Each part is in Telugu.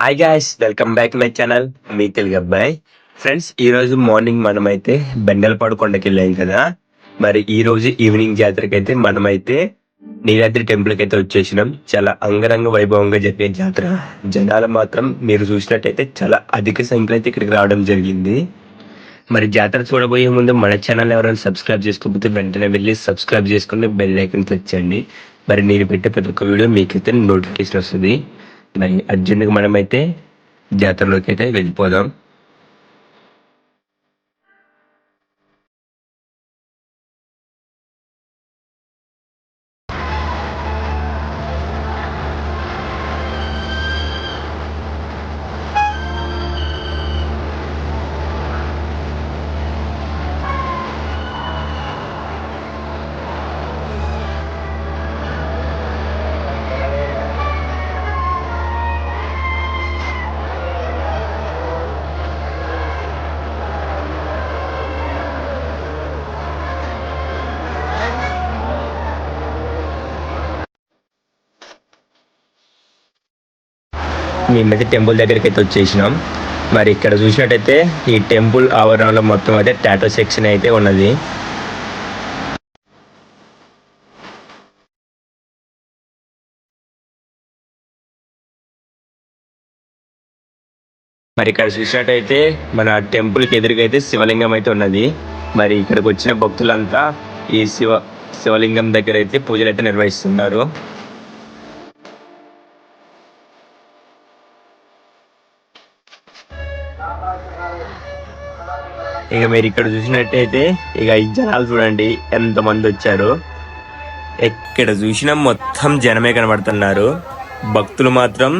Hi guys welcome back my channel మీ తెలుగు అబ్బాయి ఫ్రెండ్స్ ఈ రోజు మార్నింగ్ మనమైతే బెండలపాడు కొండకి వెళ్ళాం కదా. మరి ఈరోజు ఈవినింగ్ జాతరకి అయితే మనమైతే నీలాద్రి టెంపుల్కి అయితే వచ్చేసినాం. చాలా అంగరంగ వైభవంగా జరిగే జాతర. జనాలు మాత్రం మీరు చూసినట్టయితే చాలా అధిక సంఖ్యలో అయితే ఇక్కడికి రావడం జరిగింది. మరి జాతర చూడబోయే ముందు మన ఛానల్ ఎవరైనా సబ్స్క్రైబ్ చేసుకోకపోతే వెంటనే వెళ్ళి సబ్స్క్రైబ్ చేసుకుని బెల్ ఐకన్ క్లిక్ చేయండి. మరి నేను పెట్టే ప్రతి ఒక్క వీడియో మీకైతే నోటిఫికేషన్ వస్తుంది. అర్జెంటుగా మనమైతే జాతరలోకి అయితే వెళ్ళిపోదాం. మేమైతే టెంపుల్ దగ్గరికి అయితే వచ్చేసినాం. మరి ఇక్కడ చూసినట్టయితే ఈ టెంపుల్ ఆవరణలో మొత్తం అయితే టాటో సెక్షన్ అయితే ఉన్నది. మరి ఇక్కడ చూసినట్టయితే మన టెంపుల్కి ఎదురుగా అయితే శివలింగం అయితే ఉన్నది. మరి ఇక్కడికి వచ్చిన భక్తులంతా ఈ శివ శివలింగం దగ్గర అయితే పూజలు అయితే నిర్వహిస్తున్నారు. ఇక మీరు ఇక్కడ చూసినట్టయితే ఇక ఈ జనాలు చూడండి ఎంతమంది వచ్చారు. ఎక్కడ చూసినా మొత్తం జనమే కనబడుతున్నారు. భక్తులు మాత్రం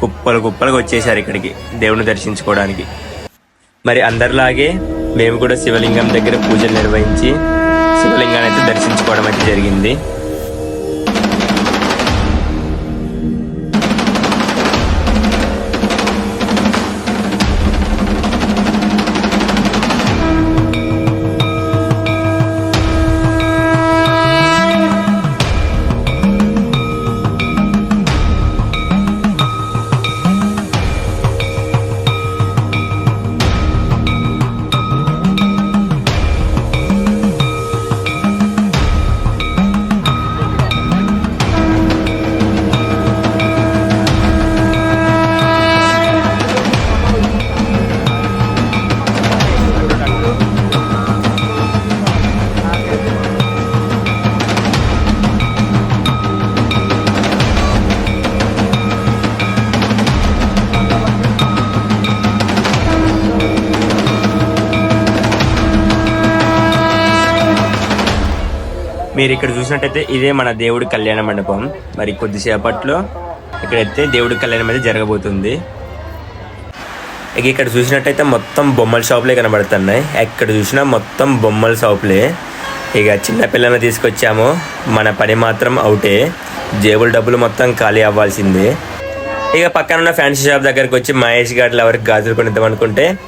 కుప్పలు కుప్పలుగా వచ్చేసారు ఇక్కడికి దేవుని దర్శించుకోవడానికి. మరి అందరిలాగే మేము కూడా శివలింగం దగ్గర పూజలు నిర్వహించి శివలింగాన్ని అయితే దర్శించుకోవడం అయితే జరిగింది. మీరు ఇక్కడ చూసినట్టయితే ఇదే మన దేవుడి కళ్యాణ మండపం. మరి కొద్దిసేపట్లో ఇక్కడైతే దేవుడి కళ్యాణం అయితే జరగబోతుంది. ఇక ఇక్కడ చూసినట్టయితే మొత్తం బొమ్మల షాపులే కనబడుతున్నాయి. ఎక్కడ చూసినా మొత్తం బొమ్మల షాపులే. ఇక చిన్న పిల్లల్ని తీసుకొచ్చాము. మన పని మాత్రం అవుటే. జేబుల డబ్బులు మొత్తం ఖాళీ అవ్వాల్సిందే. ఇక పక్కన ఉన్న ఫ్యాన్సీ షాప్ దగ్గరికి వచ్చి మహేష్ గారు లవర్కి గాజులు కొనిద్దాం అనుకుంటే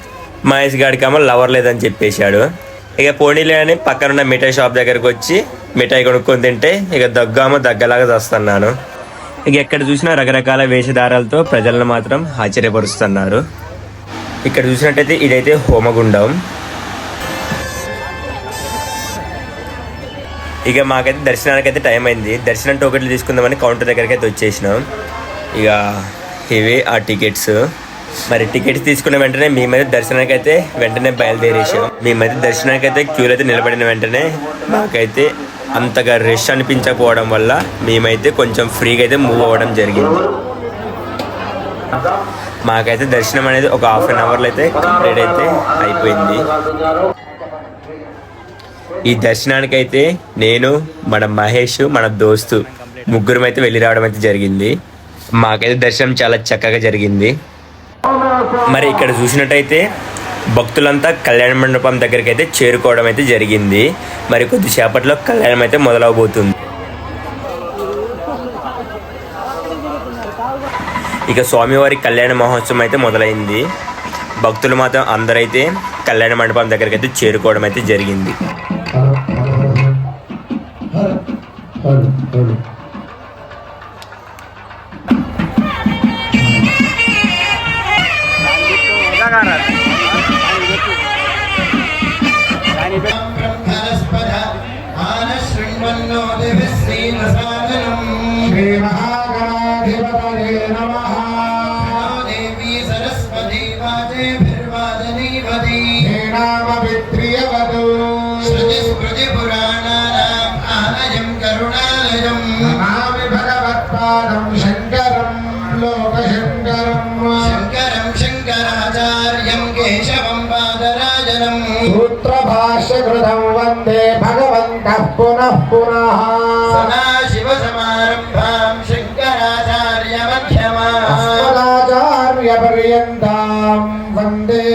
మహేష్ గారికి ఏమో లవర్ లేదని చెప్పేశాడు. ఇక పోనీలే అని పక్కన ఉన్న మిఠాయి షాప్ దగ్గరకు వచ్చి మిఠాయి కొనుక్కొని తింటే ఇక దగ్గామో దగ్గలాగా చేస్తున్నాను. ఇక ఎక్కడ చూసినా రకరకాల వేషధారాలతో ప్రజలను మాత్రం ఆశ్చర్యపరుస్తున్నారు. ఇక్కడ చూసినట్టయితే ఇదైతే హోమగుండం. ఇక మాకైతే దర్శనానికి అయితే టైం అయింది. దర్శనం టోకెట్లు తీసుకుందామని కౌంటర్ దగ్గరికి అయితే వచ్చేసినాం. ఇక ఇవి ఆ టికెట్స్. మరి టికెట్స్ తీసుకున్న వెంటనే మేమైతే దర్శనానికి అయితే వెంటనే బయలుదేరేసాం మేమైతే దర్శనానికి అయితే క్యూలో అయితే నిలబడిన వెంటనే మాకైతే అంతగా రష్ అనిపించకపోవడం వల్ల మేమైతే కొంచెం ఫ్రీగా అయితే మూవ్ అవ్వడం జరిగింది. మాకైతే దర్శనం అనేది ఒక హాఫ్ అన్ అవర్లో అయితే కంప్లీట్ అయితే అయిపోయింది. ఈ దర్శనానికి అయితే నేను మన మహేష్ మన దోస్తు ముగ్గురం అయితే వెళ్ళి రావడం అయితే జరిగింది. మాకైతే దర్శనం చాలా చక్కగా జరిగింది. మరి ఇక్కడ చూసినట్టయితే భక్తులంతా కళ్యాణ మండపం దగ్గరికి అయితే చేరుకోవడం అయితే జరిగింది. మరి కొద్దిసేపట్లో కళ్యాణం అయితే మొదలవబోతుంది. ఇక స్వామివారి కళ్యాణ మహోత్సవం అయితే మొదలైంది. భక్తులు మాత్రం అందరైతే కళ్యాణ మండపం దగ్గరికి అయితే చేరుకోవడం అయితే జరిగింది. బాగా శ్రీ మహాగణాధిపతయే నమ. దేవీ సరస్వతి వాదే భిర్వాదని వదీ నామవిత్రియవదు శృతి స్మృతి పురాణానాం ఆలయం కరుణాలయం. నమామి భగవత్పాదం. सूत्रभाष्यकृतं वन्दे भगवन्तः पुनः पुनः सदाशिवसमारम्भाम् शङ्कराचार्यमध्यमाम् अस्मदाचार्यपर्यन्तां वन्दे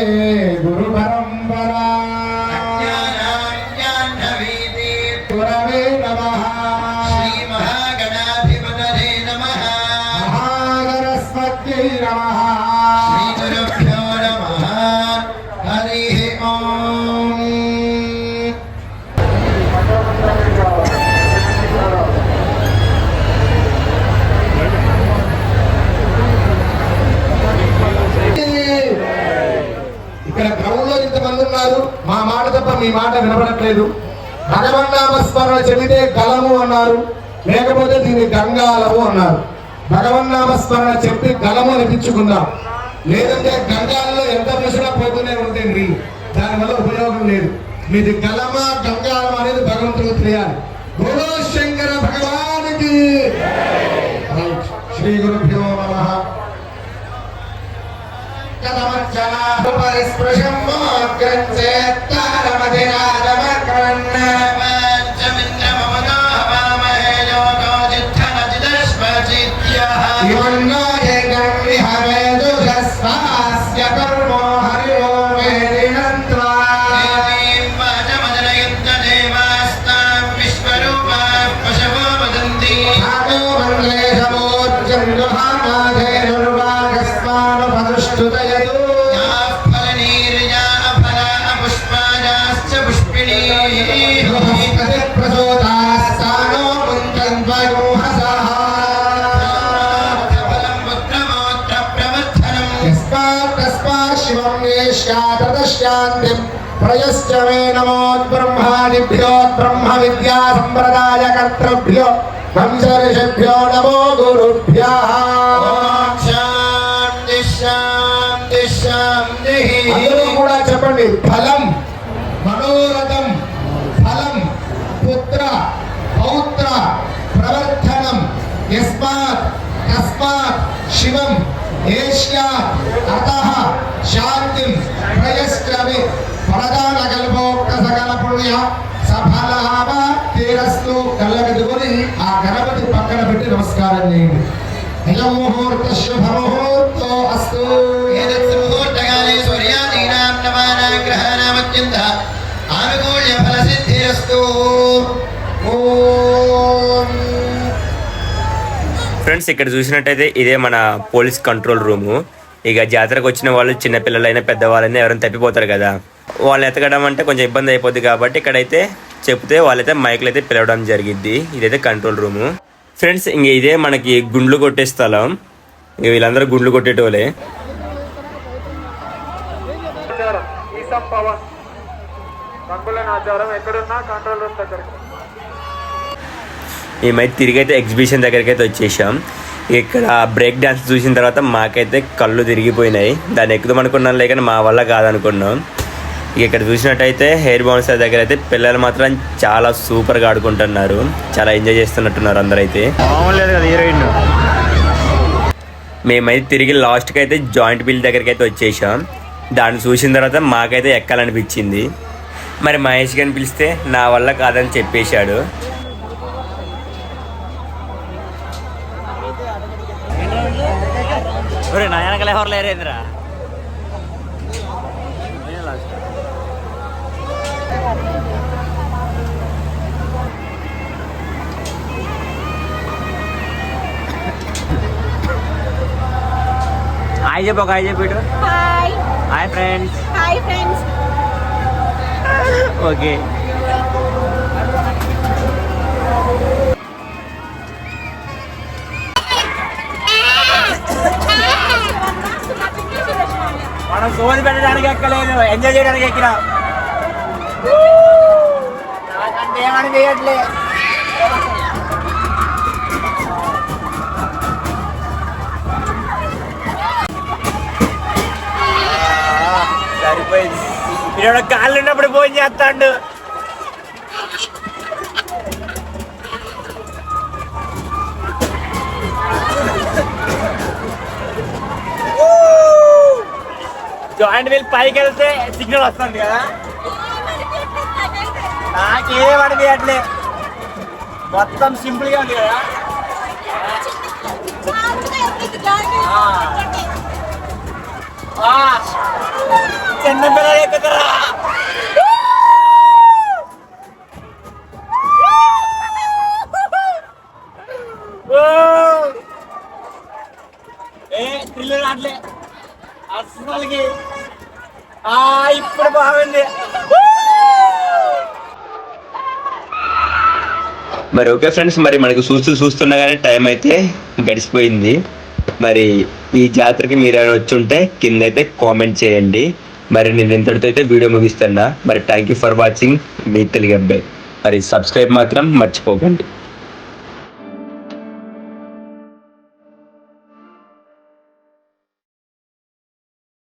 వినపడట్లేదు భగవన్నామస్మరణ చెబితే గలము అన్నారు. లేకపోతే దీన్ని గంగాలము అన్నారు. భగవన్నామస్మరణ చెప్పి గలము అనిపించుకుందాం. లేదంటే గంగాలలో ఎంత పిసినా పోతూనే ఉంటుంది దానివల్ల ఉపయోగం లేదు. మీది గలమా గంగాలమా అనేది భగవంతుడు తెలియాలి. గురు శంకర భగవానికి రైట్. శ్రీ గురుభ్యో నమః. కథమచ్చనాపరిస్పృశం మోగ్రంచేత్తారమధిరాజమకరన్న విద్యా సంప్రదాయ కర్తృభ్యో వంశర్షిభ్యో నమో గురుభ్యః శాంతి శాంతి శాంతి అందరూ కూడా చెప్పండి ఫలం మనోరథం ఫలం పుత్ర పౌత్ర ప్రవర్ధనం యస్మాత్ తస్మాత్ శివం ఏష్యాత్ అతః శాంతిం ప్రయశ్చమి పరదాన కల్పోక్త సకల పుణ్య సఫలాభ తీరస్తు కళ్ళగదుకొని ఆ గణపతి పక్కన పెట్టి నమస్కారం చేయండి. అయం శుభముహూర్తో అస్తు. ఏదత్సముహూర్తకాలే సూర్యాదీనాం నవానాం ఆనుకూల్య ఫ్రెండ్స్ ఇక్కడ చూసినట్టయితే ఇదే మన పోలీస్ కంట్రోల్ రూము. ఇక జాతరకు వచ్చిన వాళ్ళు చిన్నపిల్లలైనా పెద్దవాళ్ళైనా ఎవరైనా తప్పిపోతారు కదా. వాళ్ళు ఎతకడం అంటే కొంచెం ఇబ్బంది అయిపోద్ది కాబట్టి ఇక్కడైతే చెప్తే వాళ్ళైతే మైకులు అయితే పిలవడం జరిగిద్ది. ఇదైతే కంట్రోల్ రూము. ఫ్రెండ్స్ ఇంక ఇదే మనకి గుండ్లు కొట్టే స్థలం. ఇక వీళ్ళందరూ గుండ్లు కొట్టేటోలే. ఆచారం ఎక్కడున్నా కంట్రోల్ రూమ్ దగ్గరికి. మేమైతే తిరిగి అయితే ఎగ్జిబిషన్ దగ్గరికి అయితే వచ్చేసాం. ఇక్కడ బ్రేక్ డాన్స్ చూసిన తర్వాత మాకైతే కళ్ళు తిరిగిపోయినాయి. దాన్ని ఎక్కుదాం అనుకున్నాం లేకని మా వల్ల కాదనుకున్నాం. ఇక ఇక్కడ చూసినట్టయితే హెయిర్ బౌన్సర్ దగ్గర అయితే పిల్లలు మాత్రం చాలా సూపర్గా ఆడుకుంటున్నారు. చాలా ఎంజాయ్ చేస్తున్నట్టున్నారు అందరైతే. హీరోయిన్ మేమైతే తిరిగి లాస్ట్కి అయితే జాయింట్ బిల్ దగ్గరికి అయితే వచ్చేసాం. దాన్ని చూసిన తర్వాత మాకైతే ఎక్కాలనిపించింది. మరి మహేష్ గారిని పిలిస్తే నా వల్ల కాదని చెప్పేశాడు. నా వెనకాల ఎవరు లేరేంద్రా హాయ్ చెప్పు ఒక హాయ్ చెప్పు hi. Hi friends. Hi friends. Okay. మనం సోది పెట్టడానికి ఎక్కలేదు ఎంజాయ్ చేయడానికి ఎక్కినా. నాకంటే ఏమని చేయట్లే. సరిపోయింది. ఇక్కడ కాళ్ళు ఉన్నప్పుడు ఫోన్ చేస్తాడు. జాయింట్ వీల్ పైకి వెళ్తే సిగ్నల్ వస్తుంది కదా. నాకే పడింది అట్లే. మొత్తం సింపుల్గా ఉంది కదా. ఆ, చిన్న పిల్లలు ఎక్కుతారా మరి ఓకే ఫ్రెండ్స్ మరి మనకు చూస్తూ చూస్తుండగానే టైం అయితే గడిచిపోయింది. మరి ఈ జాతరకి మీరు వచ్చి ఉంటే కింద అయితే కామెంట్ చేయండి. మరి నేను ఇంతటితో అయితే వీడియో ముగిస్తున్నా. మరి థ్యాంక్ యూ ఫర్ వాచింగ్ మీ తెలుగు అబ్బాయి మరి సబ్స్క్రైబ్ మాత్రం మర్చిపోకండి.